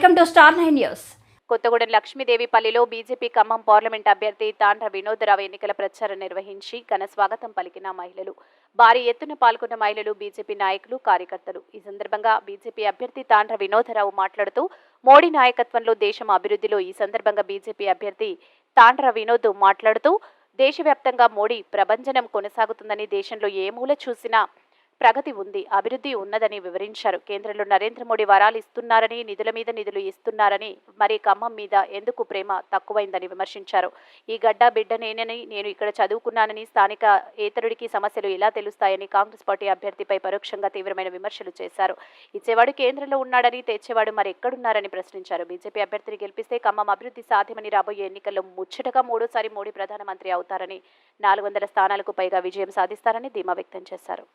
Welcome to star nine news. Kothagudem లక్ష్మీదేవిపల్లిలో BJP Khammam parliament అభ్యర్థి తాండ్ర వినోదరావు ఎన్నికల ప్రచారం నిర్వహించి ఘన స్వాగతం పలికిన మహిళలు. భారీ ఎత్తున పాల్గొన్న మహిళలు బీజేపీ నాయకులు కార్యకర్తలు. ఈ సందర్భంగా బీజేపీ అభ్యర్థి తాండ్ర వినోదరావు మాట్లాడుతూ మోడీ నాయకత్వంలో దేశం అభివృద్ధిలో ఈ సందర్భంగా బీజేపీ అభ్యర్థి తాండ్ర వినోద్ మాట్లాడుతూ దేశవ్యాప్తంగా మోడీ ప్రభంజనం కొనసాగుతుందని దేశంలో ఏ మూల చూసినా ప్రగతి ఉంది అభివృద్ధి ఉన్నదని వివరించారు. కేంద్రంలో నరేంద్ర మోడీ వరాలు ఇస్తున్నారని నిధుల మీద నిధులు ఇస్తున్నారని మరి ఖమ్మం మీద ఎందుకు ప్రేమ తక్కువైందని విమర్శించారు. ఈ గడ్డ బిడ్డ నేనని నేను ఇక్కడ చదువుకున్నానని స్థానిక ఏతరుడికి సమస్యలు ఎలా తెలుస్తాయని కాంగ్రెస్ పార్టీ అభ్యర్థిపై పరోక్షంగా తీవ్రమైన విమర్శలు చేశారు. ఇచ్చేవాడు కేంద్రంలో ఉన్నాడని తెచ్చేవాడు మరి ఎక్కడున్నారని ప్రశ్నించారు. బీజేపీ అభ్యర్థిని గెలిపిస్తే ఖమ్మం అభివృద్ధి సాధ్యమని రాబోయే ఎన్నికల్లో ముచ్చటగా మూడోసారి మోడీ ప్రధానమంత్రి అవుతారని నాలుగు వందల స్థానాలకు పైగా విజయం సాధిస్తారని ధీమా వ్యక్తం చేశారు.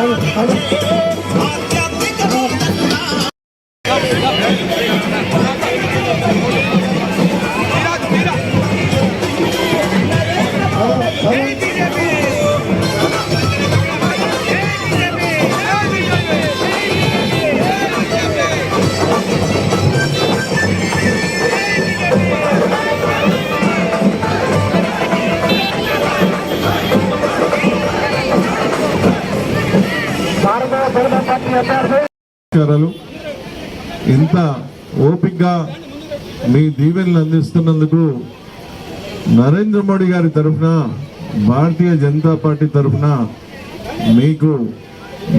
সন্ধান నమస్కారాలు. ఇంత ఓపికగా మీ దీవెనలు అందిస్తున్నందుకు నరేంద్ర మోడీ గారి తరఫున భారతీయ జనతా పార్టీ తరఫున మీకు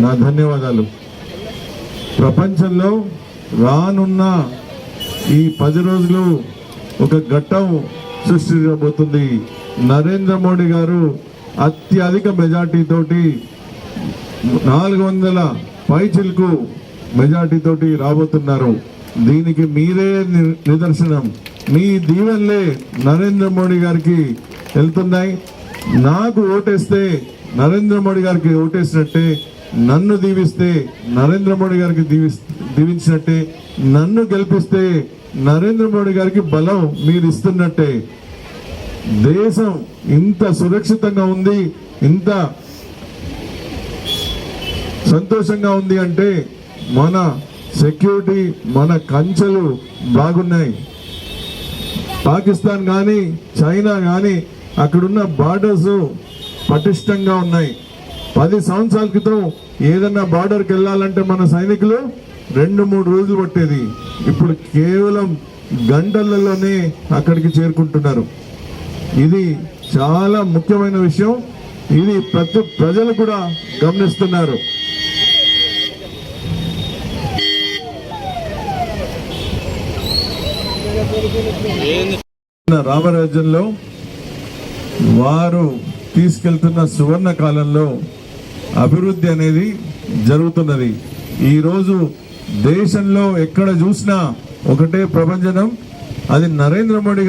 నా ధన్యవాదాలు. ప్రపంచంలో రానున్న ఈ పది రోజులు ఒక ఘట్టం సృష్టించబోతుంది. నరేంద్ర మోడీ గారు అత్యధిక మెజార్టీతోటి నాలుగు వందల పై చిలుకు మెజార్టీతోటి రాబోతున్నారు. దీనికి మీరే నిదర్శనం. మీ దీవెనలే నరేంద్ర మోడీ గారికి వెళ్తున్నాయి. నాకు ఓటేస్తే నరేంద్ర మోడీ గారికి ఓటేసినట్టే నన్ను దీవిస్తే నరేంద్ర మోడీ గారికి దీవి దీవించినట్టే నన్ను గెలిపిస్తే నరేంద్ర మోడీ గారికి బలం మీరు ఇస్తున్నట్టే దేశం ఇంత సురక్షితంగా ఉంది ఇంత సంతోషంగా ఉంది అంటే మన సెక్యూరిటీ మన కంచెలు బాగున్నాయి. పాకిస్తాన్ కానీ చైనా కానీ అక్కడున్న బార్డర్స్ పటిష్టంగా ఉన్నాయి. పది సంవత్సరాల క్రితం ఏదన్నా బార్డర్కి వెళ్ళాలంటే మన సైనికులు రెండు మూడు రోజులు పట్టేది. ఇప్పుడు కేవలం గంటలలోనే అక్కడికి చేరుకుంటున్నారు. ఇది చాలా ముఖ్యమైన విషయం. ఇది ప్రతి ప్రజలు కూడా గమనిస్తున్నారు. రామరాజ్యంలో వారు తీసుకెళ్తున్న సువర్ణ కాలంలో అభివృద్ధి అనేది జరుగుతున్నది. ఈరోజు దేశంలో ఎక్కడ చూసినా ఒకటే ప్రపంచం అది నరేంద్ర మోడీ